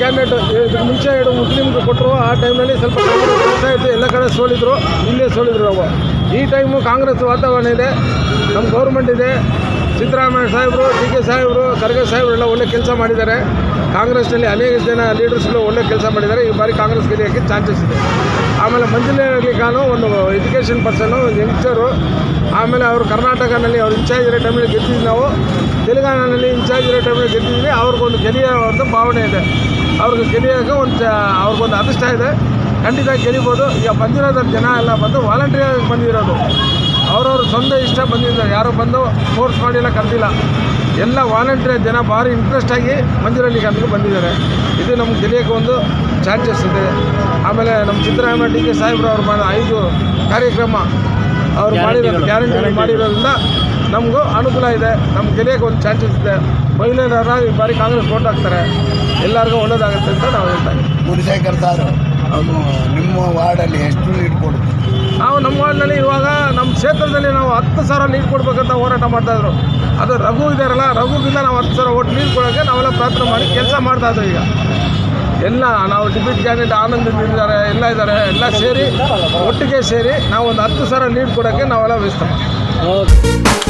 Candidate ಇದಕ್ಕೆ ಮುಂಚೆ ಎರಡು ಮುಸ್ಲಿಮ್ಗೆ ಕೊಟ್ಟರು, ಆ ಟೈಮ್ನಲ್ಲಿ ಸ್ವಲ್ಪ ಕೆಲಸ ಇತ್ತು ಎಲ್ಲ ಕಡೆ ಸೋಲಿದ್ರು, ಇಲ್ಲೇ ಸೋಲಿದ್ರು ನಾವು ಈ ಟೈಮು ಕಾಂಗ್ರೆಸ್ ವಾತಾವರಣ ಇದೆ, ನಮ್ಮ ಗೌರ್ಮೆಂಟ್ ಇದೆ. ಸಿದ್ದರಾಮಯ್ಯ ಸಾಹೇಬರು, ಡಿ ಕೆ ಸಾಹೇಬರು, ಖರ್ಗೆ ಸಾಹೇಬರು ಎಲ್ಲ ಒಳ್ಳೆ ಕೆಲಸ ಮಾಡಿದ್ದಾರೆ. ಕಾಂಗ್ರೆಸ್ನಲ್ಲಿ ಅನೇಕ ಜನ ಲೀಡರ್ಸ್ಗಳು ಒಳ್ಳೆ ಕೆಲಸ ಮಾಡಿದ್ದಾರೆ. ಈ ಬಾರಿ ಕಾಂಗ್ರೆಸ್ ಗೆಲ್ಲಿಯೋಕ್ಕೆ ಚಾನ್ಸಸ್ ಇದೆ. ಆಮೇಲೆ ಮಂಜುನಾಥ್ ಖಾನು ಒಂದು ಎಜುಕೇಷನ್ ಪರ್ಸನ್ನು ಯಂಗ್ಸ್ಟರು ಆಮೇಲೆ ಅವರು ಕರ್ನಾಟಕದಲ್ಲಿ ಅವ್ರು ಇನ್ಚಾರ್ಜ್ ಇರೋ ಟೈಮಲ್ಲಿ ಗೆದ್ದಿದ್ದು ನಾವು. ತೆಲಂಗಾಣದಲ್ಲಿ ಇನ್ಚಾರ್ಜ್ ಇರೋ ಟೈಮಲ್ಲಿ ಗೆದ್ದಿದ್ವಿ ಅವ್ರಿಗೊಂದು ಗೆಲೆಯ ಒಂದು ಭಾವನೆ ಇದೆ. ಅವ್ರಿಗೆ ಗೆಲೆಯೋಕೆ ಒಂದು ಚ ಅವ್ರಿಗೊಂದು ಅದೃಷ್ಟ ಇದೆ. ಖಂಡಿತ ಗೆಲಿಬೋದು. ಈಗ ಬಂದಿರೋದ್ರ ಜನ ಎಲ್ಲ ಬಂದು ವಾಲಂಟಿಯರ್ ಬಂದಿರೋದು. ಅವರವ್ರ ಸ್ವಂತ ಇಷ್ಟ ಬಂದಿದ್ದಾರೆ ಯಾರು ಬಂದು ಫೋರ್ಸ್ ಮಾಡಿಲ್ಲ ಕರೆದಿಲ್ಲ. ಎಲ್ಲ ವಾಲಂಟಿಯರ್ ಜನ ಭಾರಿ ಇಂಟ್ರೆಸ್ಟ್ ಆಗಿ ಮಂಜುರಲ್ಲಿ ಗಂಟೆಗೆ ಬಂದಿದ್ದಾರೆ. ಇದು ನಮ್ಗೆ ಗೆಳೆಯೋಕ್ಕೆ ಒಂದು ಚಾನ್ಸಸ್ ಇದೆ. ಆಮೇಲೆ ನಮ್ಮ ಸಿದ್ದರಾಮಯ್ಯ ಡಿ ಕೆ ಸಾಹೇಬ್ರು ಅವ್ರು ಮಾಡಿದ ಐದು ಕಾರ್ಯಕ್ರಮ ಅವ್ರು ಮಾಡಿರೋ ಗ್ಯಾರಂಟಿ ಮಾಡಿರೋದ್ರಿಂದ ನಮಗೂ ಅನುಕೂಲ ಇದೆ. ನಮ್ಮ ಗೆಳೆಯೋಕ್ಕೆ ಒಂದು ಚಾನ್ಸಸ್ ಇದೆ. ಮಹಿಳೆಯರ ಈ ಬಾರಿ ಕಾಂಗ್ರೆಸ್ ವೋಟ್ ಹಾಕ್ತಾರೆ. ಎಲ್ಲರಿಗೂ ಒಳ್ಳೇದಾಗುತ್ತೆ ಅಂತ ನಾವು ಹೇಳ್ತಾ ಇದ್ದೀವಿ. ಗುರುಶೇಖರ್ ಸಾರ್ ಅವನು ನಿಮ್ಮ ವಾರ್ಡಲ್ಲಿ ಎಷ್ಟು ಲೀಡ್ ಕೊಡ್ತೀವಿ ನಾವು ನಮ್ಮ ವಾರ್ಡ್ನಲ್ಲಿ ಇವಾಗ ನಮ್ಮ ಕ್ಷೇತ್ರದಲ್ಲಿ ನಾವು ಹತ್ತು ಸಾವಿರ ಲೀಡ್ ಕೊಡ್ಬೇಕಂತ ಹೋರಾಟ ಮಾಡ್ತಾಯಿದ್ರು ಅದು ರಘು ಇದಾರಲ್ಲ ರಘುಗಿಂತ ನಾವು ಹತ್ತು ಸಾವಿರ ಓಟ್ ಲೀಡ್ ಕೊಡೋಕ್ಕೆ ನಾವೆಲ್ಲ ಪ್ರಾರ್ಥನೆ ಮಾಡಿ ಕೆಲಸ ಮಾಡ್ತಾ ಇದ್ದೀವಿ ಈಗ. ಎಲ್ಲ ನಾವು ಡಿಪ್ಯೂಟಿ ಕ್ಯಾಂಡಿಡೇಟ್ ಆನಂದ್ ಇದ್ದಾರೆ ಎಲ್ಲ ಇದ್ದಾರೆ ಎಲ್ಲ ಸೇರಿ ಒಟ್ಟಿಗೆ ಸೇರಿ ನಾವು ಒಂದು ಹತ್ತು ಸಾವಿರ ಲೀಡ್ ಕೊಡೋಕ್ಕೆ ನಾವೆಲ್ಲ ವ್ಯವಸ್ಥೆ ಮಾಡ್ತೀವಿ ಓಕೆ